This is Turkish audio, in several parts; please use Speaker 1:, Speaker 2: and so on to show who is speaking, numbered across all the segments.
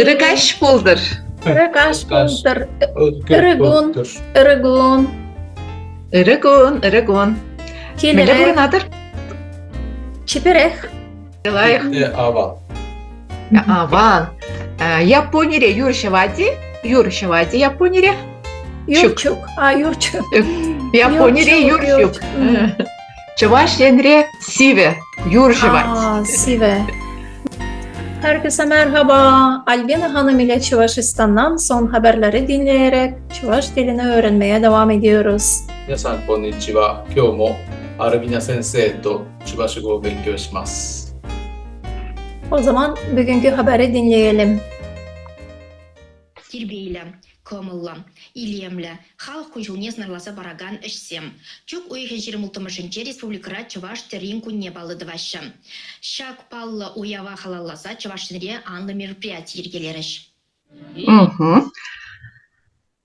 Speaker 1: Ырыгаш болдыр.
Speaker 2: Рыгаш болдыр.
Speaker 3: Ырыгун.
Speaker 2: Ырыгун. Ырыгун.
Speaker 1: Ырыгун, ырыгун. Меле
Speaker 2: Келерек.
Speaker 1: бурунадыр.
Speaker 2: Чиперех.
Speaker 1: Лайық.
Speaker 3: Ава.
Speaker 1: Аван. Э, Японире юршевади. Юршевади Японире.
Speaker 2: Юрчук. А, Юрчук.
Speaker 1: Японире
Speaker 2: Юрчук,
Speaker 1: юршук.
Speaker 2: Юрчук. Hı.
Speaker 1: Чуваш ленре сиве. Юршевади.
Speaker 2: Aa, Sive. Herkese merhaba. Albina Hanım ile Çuvaşistan'dan son haberleri dinleyerek Çuvaş dilini öğrenmeye devam ediyoruz.
Speaker 3: Minasan konnichiwa. Kyou mo Albina sensei to Çuvaş go benkyou shimasu.
Speaker 2: O zaman bugünkü haberi dinleyelim.
Speaker 4: Kirbi ile көмілі илемлі халық көшуіне сынарласа бараган ішсем чук уйхе жиырмылтымышынче республикара чываш терин күнне балыды вашы шак паллы уява халалласа чывашнере анлы мероприятие ергелеріш
Speaker 1: Hı hı.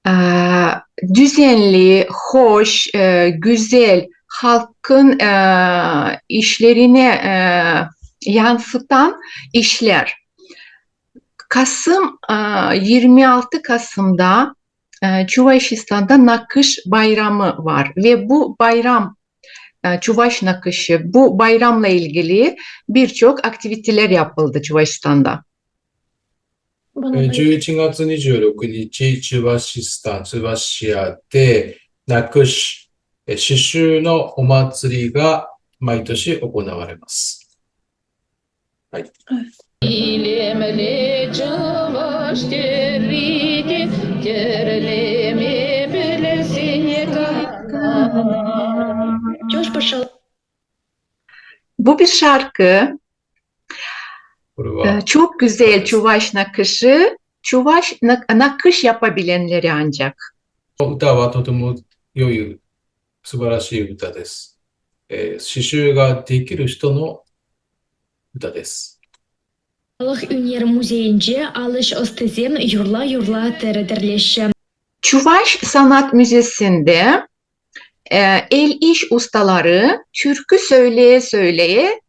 Speaker 1: Ee, düzenli, hoş, e, güzel, halkın e, işlerine e, yansıtan işler. Kasım, e, 26 Kasım'da e, Çuvaşistan'da Nakış Bayramı var ve bu bayram e, Çuvaş Nakışı, bu bayramla ilgili birçok aktiviteler yapıldı Çuvaşistan'da.
Speaker 2: Bunu
Speaker 3: えー
Speaker 2: da-
Speaker 3: 11月26日、千葉市スタン、千葉市屋で、なくし、えー刺繍のお祭りが毎年行われます。
Speaker 5: İlemle çavaş teriki İlimli çavaş derriti
Speaker 4: Terlemi bilesine
Speaker 1: Bu bir şarkı. Ee, çok güzel Çuvaş nakışı. Çuvaş nakış yapabilenleri ancak.
Speaker 3: O 歌はとても良い素晴らしい歌です。えー、刺繍ができる人の歌です。
Speaker 4: өнер музейінде алыш остезен юрла-юрла тәрідірлеші.
Speaker 1: Çuvaş Sanat Müzesi'nde e, el iş ustaları türkü söyleye söyleye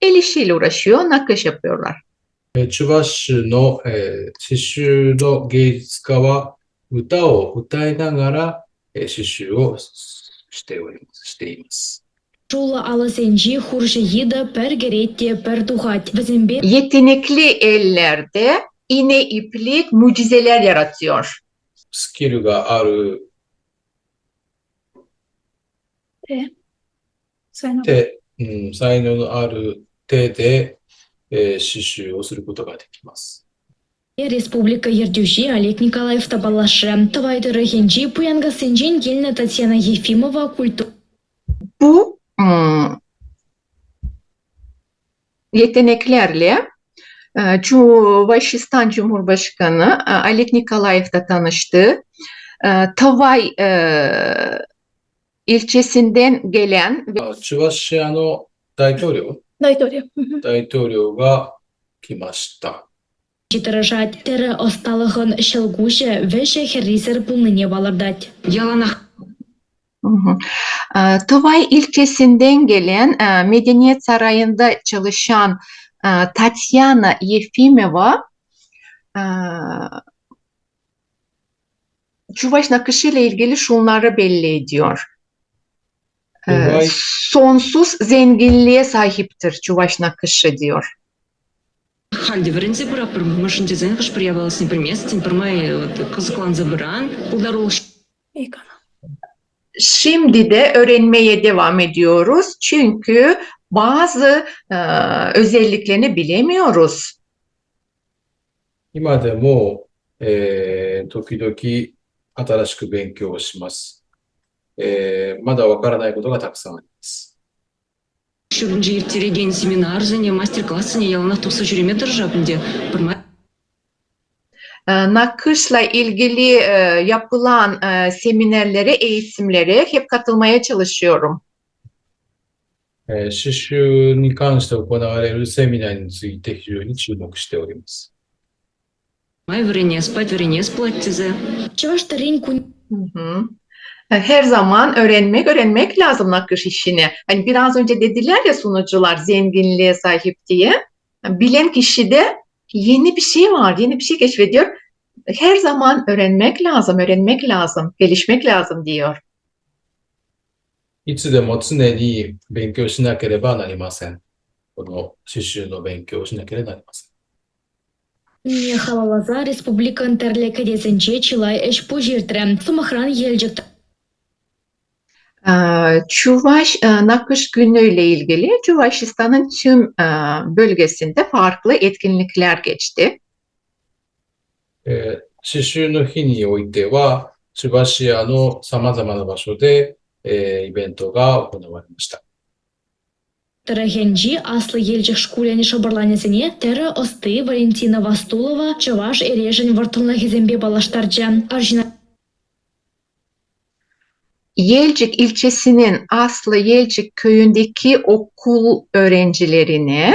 Speaker 1: el işiyle uğraşıyor, nakış yapıyorlar.
Speaker 3: 千葉市の、えー、刺繍の芸術家は歌を歌いながら、えー、刺繍をしておりますしています。
Speaker 4: Шулы алысенчи хуржы yidı пер геретте пер тухать візімбе
Speaker 1: Yetenekli ellerde iğne iplik mucizeler yaratıyor.
Speaker 3: スキルがある
Speaker 2: Sen
Speaker 3: 手、うん、才能のある手で、えー刺繍をすることができます。
Speaker 4: Республика Ердюжи Олег Николаев табалашы. Тывайды рыхенчи пуянга сенжин келіні Татьяна Ефимова культура
Speaker 1: yeteneklerle e, Çuvaşistan Cumhurbaşkanı e, Alek Nikolayev'da tanıştı. E, Tavay e, ilçesinden gelen ve
Speaker 3: あ千葉市屋の大統領、
Speaker 2: Daytori. Hı hı.
Speaker 3: 大統領が来ました。
Speaker 4: Житырыжать тірі осталығын шылгуші веші херризер пулныне балырдать. Яланах
Speaker 1: Hı hı. E, Tavay ilçesinden gelen e, Medeniyet Sarayı'nda çalışan e, Tatyana Yefimova e, Çuvaş nakışı ile ilgili şunları belli ediyor. E,
Speaker 3: Tuvay-
Speaker 1: Sonsuz zenginliğe sahiptir Çuvaş nakışı diyor.
Speaker 6: Хальде варенсе пора пыр машин дизайн хаш прия балас не примес тин пырмай кызыклан забыран пулдарул
Speaker 2: İyi kana.
Speaker 1: Şimdi de öğrenmeye devam ediyoruz çünkü bazı e, özelliklerini bilemiyoruz.
Speaker 3: 今でも、えー時々新しく勉強をします。えーまだわからないことがたくさんあります。
Speaker 6: шүрінжі ертереген семинар және мастер-класс және яланах тусы жүреме дыржапынде пырмай
Speaker 1: E, ee, nakışla ilgili e, yapılan e, seminerlere, eğitimlere hep katılmaya çalışıyorum.
Speaker 3: えー、刺繍に関して行われるセミナーについて非常に注目しております。
Speaker 1: Her э, zaman öğrenmek, öğrenmek lazım nakış işini. Hani biraz önce dediler ya sunucular zenginliğe sahip diye. Bilen kişi de yeni bir şey var, yeni bir şey keşfediyor. Her zaman öğrenmek lazım, öğrenmek lazım, gelişmek lazım diyor.
Speaker 3: いつでも常に勉強しなければなりません。この刺繍の勉強をしなければなりません。
Speaker 4: Не халалаза республика интерле кедесенче чилай эш пужиртре. Сумахран елcek
Speaker 1: Ee, Çuvaş e, nakış günüyle ilgili Çuvaşistan'ın tüm e, bölgesinde farklı etkinlikler geçti.
Speaker 3: えー刺繍の日においては、千葉市屋の様々な場所で、えーイベントが行われました。
Speaker 4: Тарахенджи аслы елчек шкуляне шабарланесене тәрі осты Валентина Вастулова чаваш эрежен вартылна хизембе балаштарча. Аржина
Speaker 1: Yelcik ilçesinin Aslı Yelcik köyündeki okul öğrencilerini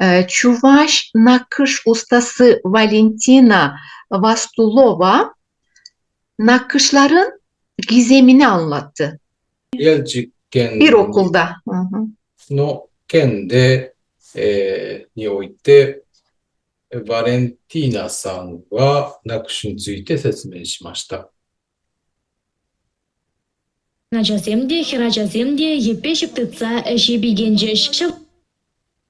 Speaker 1: e, Çuvaş nakış ustası Valentina Vastulova nakışların gizemini anlattı.
Speaker 3: Yelcik kendi,
Speaker 1: bir okulda.
Speaker 3: No kendi e, ni oitte Valentina san wa nakışın tsuite setsumei shimashita.
Speaker 4: Начасемде, хирачасемде, епе шыптытса, эши бигенжеш.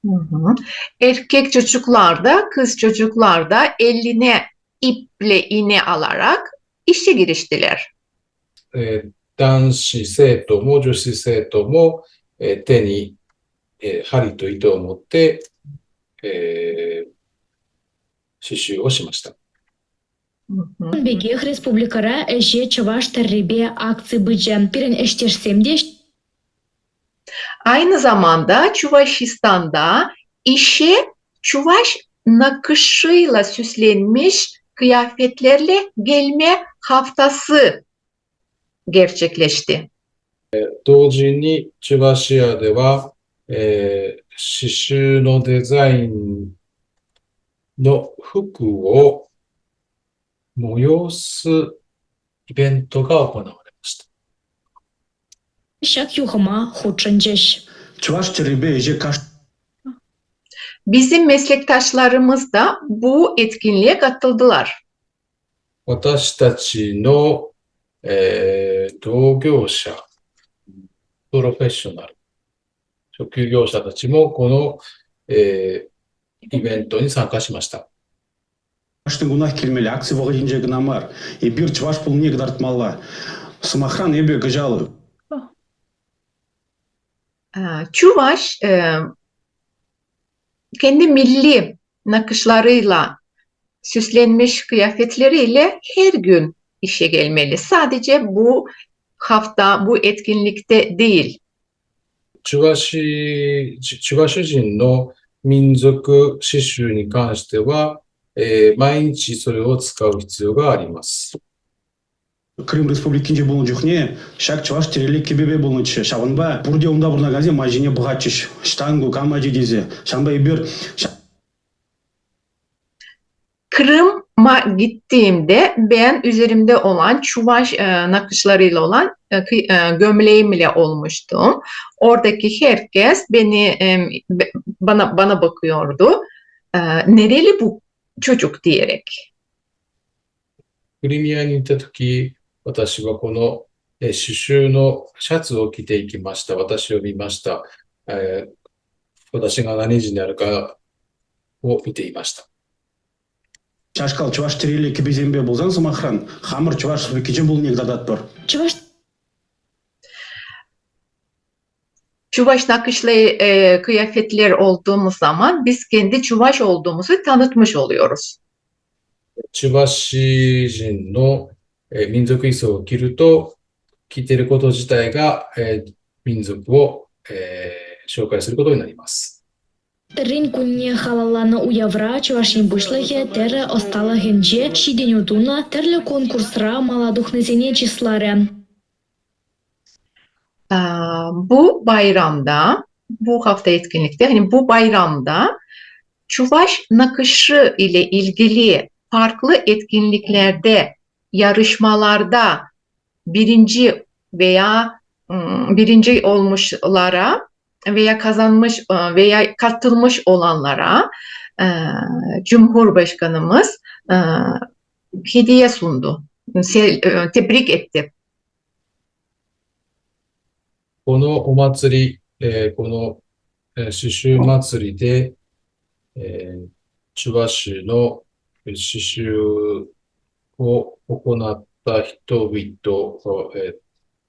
Speaker 1: Hı hı. Erkek çocuklar da kız çocuklar da eline iple iğne alarak işe giriştiler.
Speaker 3: E, danshi se tomo, joshi se tomo, e, te ni e, hari ito o e, shushu
Speaker 1: o shimashita.
Speaker 4: бегех республикара эше чаваш тәрребе акции быча. Пирен эштешсемде
Speaker 1: Aynı zamanda Çuvaşistan'da işe Çuvaş nakışıyla süslenmiş kıyafetlerle gelme haftası gerçekleşti.
Speaker 3: 同時に、千葉市屋では、えー刺繍のデザインの服を 催すイベントが行われました。
Speaker 1: Bizim meslektaşlarımız da bu etkinliğe katıldılar.
Speaker 3: 私たちの、えー、同業者、プロフェッショナル、職業者たちもこの、えー、イベントに参加しました。
Speaker 7: Аштың гунах келмелі, акци вағы инже гынамар. И бир чваш пул нег дартмалла. Самахран ебе
Speaker 1: гажалы. Çuvaş e, kendi milli nakışlarıyla süslenmiş kıyafetleriyle her gün işe gelmeli. Sadece bu hafta, bu etkinlikte değil.
Speaker 3: Çuvaşi, Çuvaş'ın no minzoku şişu ni kanşite シュ人の民族刺繍に関しては、えー毎日それを使う必要があります。
Speaker 7: Крым республикинже болын жүхне, шак Чуваш терелік кебебе болынчы. Шағынба, бұрде онда бұрна газе мажине бұғатчыш. Штангу, камажи дезе. Шанба ебір,
Speaker 1: Kırım'a gittiğimde ben üzerimde olan Çuvaş e, nakışlarıyla olan e, kı- e, gömleğimle olmuştum. Oradaki herkes beni e, be- bana bana bakıyordu. E, nereli bu çocuk diyerek.
Speaker 3: クリミアに行ったとき、私はこの、えー刺繍のシャツを着ていきました。私を見ました。えー私が何人になるかを見ていました。
Speaker 7: шашкал Чуваш терелік кебезембе болзан Сумахран. Хамыр Чуваш республикинже болын не гдадат бар.
Speaker 4: Чаваш
Speaker 1: Çuvaş nakışlı e, kıyafetler olduğumuz zaman biz kendi Çuvaş olduğumuzu tanıtmış oluyoruz.
Speaker 3: 千葉市人の、えー民族衣装を着ると、着ていること自体が、えー民族を、えー紹介することになります。
Speaker 4: Рин кунне халаланы уявра чавашин бушлахе тәрі остала хенче шиден утуна тәрлі конкурсра маладухнесене числары.
Speaker 1: Ee, bu bayramda, bu hafta etkinlikte, hani bu bayramda Çuvaş nakışı ile ilgili farklı etkinliklerde, yarışmalarda birinci veya birinci olmuşlara veya kazanmış e, veya katılmış olanlara e, Cumhurbaşkanımız e, hediye sundu. Tebrik etti.
Speaker 3: このお祭り、えーこの、えー刺繍祭りで、えー、千葉市の刺繍を行った人々、えー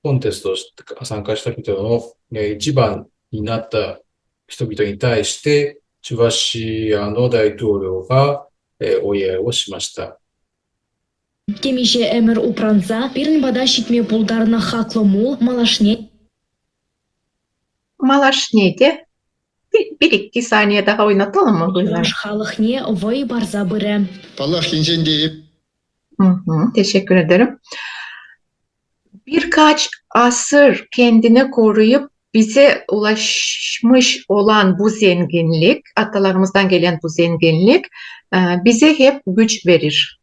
Speaker 3: コンテストをし参加した人の、えー一番になった人々に対して、千葉市の大統領が、えーお祝いをしました。
Speaker 4: Темише эмір упранса, пирн бада шитме пулдарына хаклы мул, малашне
Speaker 1: Malaş neydi? Bir, bir iki saniye daha oynatalım mı? Buyurun.
Speaker 4: чуваш халыхне вой барза быры.
Speaker 7: Паллах хинженде
Speaker 1: Hı hı, teşekkür ederim. Birkaç asır kendini koruyup bize ulaşmış olan bu zenginlik, atalarımızdan gelen bu zenginlik e, bize hep güç verir.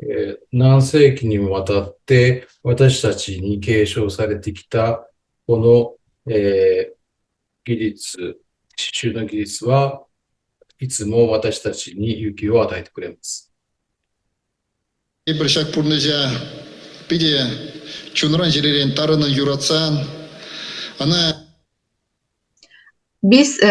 Speaker 3: えー何世紀にもわたって私たちに継承されてきたこの、 えー、技術、刺繍の技術はいつも私たちに勇気を与えてくれます。
Speaker 1: Biz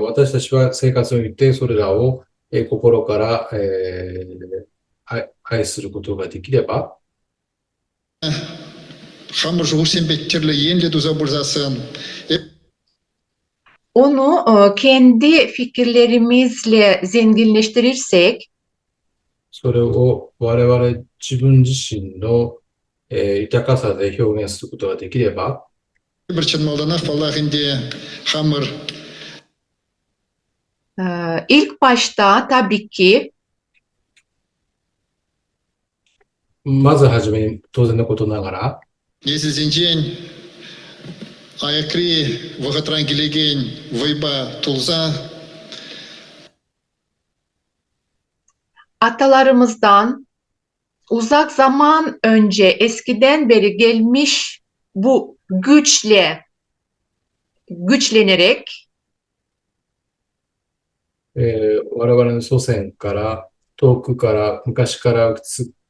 Speaker 3: 私たちは生活を言ってそれらを、e, 心から、e, 愛愛することができれば、
Speaker 7: hamur jursen bektirli yenle duza burzasın.
Speaker 1: onu e, kendi fikirlerimizle zenginleştirirsek
Speaker 3: それを我々自分自身の、えー豊かさで表現することができれば、
Speaker 7: Bir çın maldanak pallах inde hamur
Speaker 1: e, ilk başta tabii ki
Speaker 3: まずはじめに当然のことながら、
Speaker 7: Если зинчен аякри вахатран келеген вайба тулса
Speaker 1: atalarımızdan uzak zaman önce eskiden beri gelmiş bu güçle güçlenerek
Speaker 3: えー我々の祖先から遠くから昔から受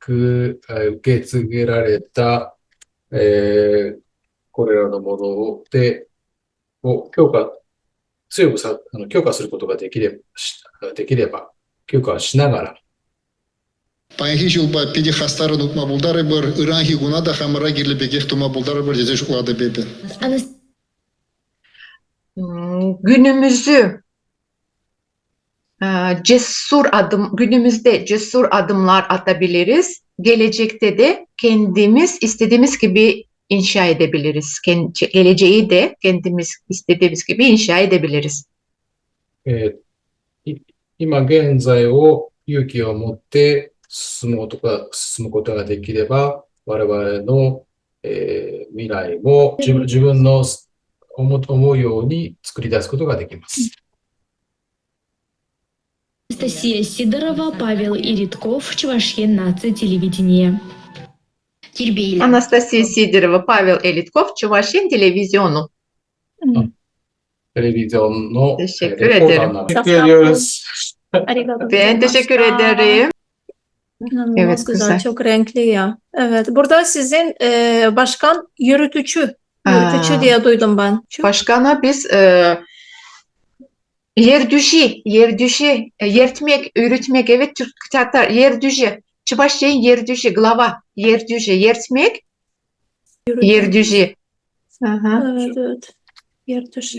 Speaker 3: く受け継げられた、え、これらのもので、を強化、強、化することができれば、できれば、強化しながら、
Speaker 7: パンヒシューバーピディハスタルドマボ
Speaker 1: ダルバ
Speaker 8: ル、ウランヒグナダハマラットマボダルバルデ
Speaker 1: ィ。cesur adım günümüzde cesur adımlar atabiliriz. Gelecekte de kendimiz istediğimiz gibi inşa edebiliriz. Kendi, geleceği de kendimiz istediğimiz gibi inşa edebiliriz.
Speaker 3: えーい今現在を勇気を持って進むことが、進むことができれば、我々の、えー未来も自分自分の思思うように作り出すことができます。
Speaker 4: Анастасия Сидорова, Павел Иритков, Чувашьен телевидение.
Speaker 3: Анастасия Сидорова, Павел Иритков, Чувашьен телевизиону. Televizyon. No,
Speaker 1: Teşekkür ederim.
Speaker 2: Teşekkür
Speaker 3: ediyoruz.
Speaker 1: Ben teşekkür ederim.
Speaker 2: İnanılmaz
Speaker 1: evet,
Speaker 2: güzel,
Speaker 1: güzel,
Speaker 2: çok renkli ya. Evet, burada sizin e, başkan yürütücü, yürütücü
Speaker 1: Aa,
Speaker 2: diye duydum ben. Çünkü...
Speaker 1: Başkana biz e, yer düşü, yer düşü, e, yertmek, üretmek, evet Türk Tatar, yer düşü. Çuvaşin yer düşü, glava, yer düşü, yertmek,
Speaker 2: yürütü.
Speaker 1: yer düşü. Aha.
Speaker 2: Evet, evet. Yürütücü.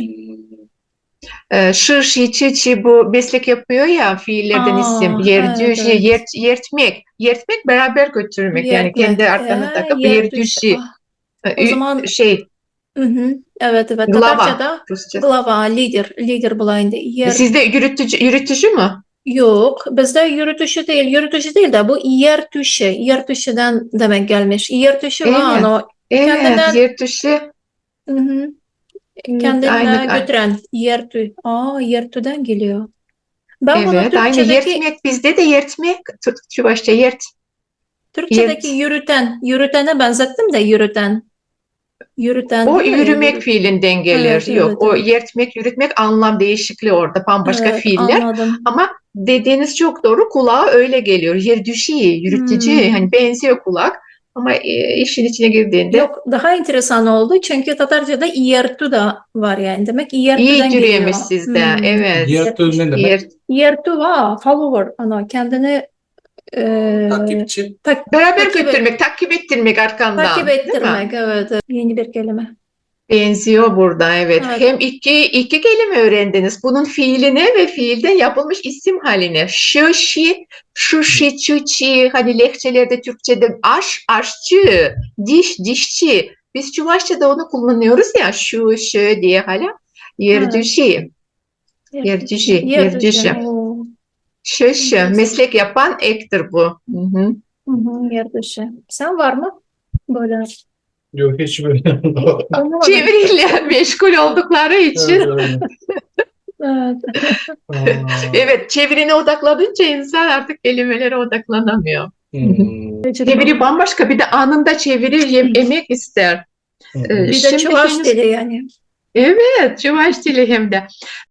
Speaker 1: E, şırşı, çıçı bu meslek yapıyor ya fiillerden
Speaker 2: Aa,
Speaker 1: isim. Yer
Speaker 2: evet, evet.
Speaker 1: yert, yertmek. Yertmek beraber götürmek. Yani
Speaker 2: Yertmek.
Speaker 1: kendi arkana
Speaker 2: Ee,
Speaker 1: takıp yer
Speaker 2: yürütücü.
Speaker 1: düşü.
Speaker 2: Ah,
Speaker 1: E,
Speaker 2: o zaman-
Speaker 1: şey,
Speaker 2: Evet, evet.
Speaker 1: Glava.
Speaker 2: Tatarca'da
Speaker 1: Rusça.
Speaker 2: glava, lider, lider bulayında. Yer,
Speaker 1: Sizde yürütücü, yürütücü mü?
Speaker 2: Yok, bizde yürütücü değil, yürütücü değil de bu yer tuşu, yer tuşudan demek gelmiş. Yer tuşu
Speaker 1: Evet.
Speaker 2: var o,
Speaker 1: Evet,
Speaker 2: Kendinden-
Speaker 1: yer düşü.
Speaker 2: hı hı. Kendine
Speaker 1: aynen.
Speaker 2: götüren yer tü. Aa, yer tüden geliyor. Ben bunu
Speaker 1: Evet, aynı
Speaker 2: Türkçedeki,
Speaker 1: yertmek bizde de yertmek. Tü- Çuvaşça yert.
Speaker 2: Türkçedeki
Speaker 1: yert.
Speaker 2: yürüten, yürütene benzettim de yürüten. Yürüten
Speaker 1: O yürümek
Speaker 2: Yürü-
Speaker 1: fiilinden gelir.
Speaker 2: Evet,
Speaker 1: Yok,
Speaker 2: evet,
Speaker 1: o
Speaker 2: evet.
Speaker 1: yertmek, yürütmek anlam değişikliği orada. Bambaşka
Speaker 2: Evet,
Speaker 1: fiiller.
Speaker 2: Anladım.
Speaker 1: Ama dediğiniz çok doğru. Kulağa öyle geliyor. Yer düşü, yürütücü.
Speaker 2: Hmm.
Speaker 1: Hani benziyor kulak. Ama e, işin içine girdiğinde
Speaker 2: Yok daha enteresan oldu çünkü Tatarca'da iyertu da var yani. Demek iyertu'dan
Speaker 1: iyi
Speaker 2: geliyor.
Speaker 1: yürüyemiş sizde.
Speaker 2: Hmm.
Speaker 1: Evet.
Speaker 3: Türlü ne demek?
Speaker 1: Yer-
Speaker 2: Iyertu var, follower. Ana kendini e,
Speaker 3: Takipçi.
Speaker 2: tak-
Speaker 1: Beraber
Speaker 2: Takip et-
Speaker 1: götürmek, takip ettirmek arkandan.
Speaker 2: takip ettirmek. Evet, evet. Yeni bir kelime.
Speaker 1: Benziyor burada evet.
Speaker 2: Evet.
Speaker 1: Hem iki iki kelime öğrendiniz. Bunun fiiline ve fiilden yapılmış isim haline. Şu, şi, şu, şi, çu, çi. Hani lehçelerde Türkçe'de aş, aşçı, diş, dişçi. Biz Çuvaşça'da onu kullanıyoruz ya şu, şu diye hala. Yerdüşi, yerdüşi, yerdüşi. Şu, şu. Meslek yapan ektir bu. Hı hı.
Speaker 2: Hı hı, Yerdışı. Sen var mı? Böyle.
Speaker 3: Yok hiç böyle.
Speaker 2: Anlamadım.
Speaker 1: Çeviriyle meşgul oldukları için.
Speaker 2: Evet.
Speaker 1: Evet, çevirine odaklanınca insan artık kelimelere odaklanamıyor.
Speaker 3: Hmm.
Speaker 1: Çeviri bambaşka bir de anında çeviri yem- emek ister.
Speaker 3: Hmm.
Speaker 1: Ee,
Speaker 2: Bir de
Speaker 1: Şimdi
Speaker 2: Çuvaş
Speaker 1: henüz-
Speaker 2: dili yani.
Speaker 1: Evet, Çuvaş dili hem de.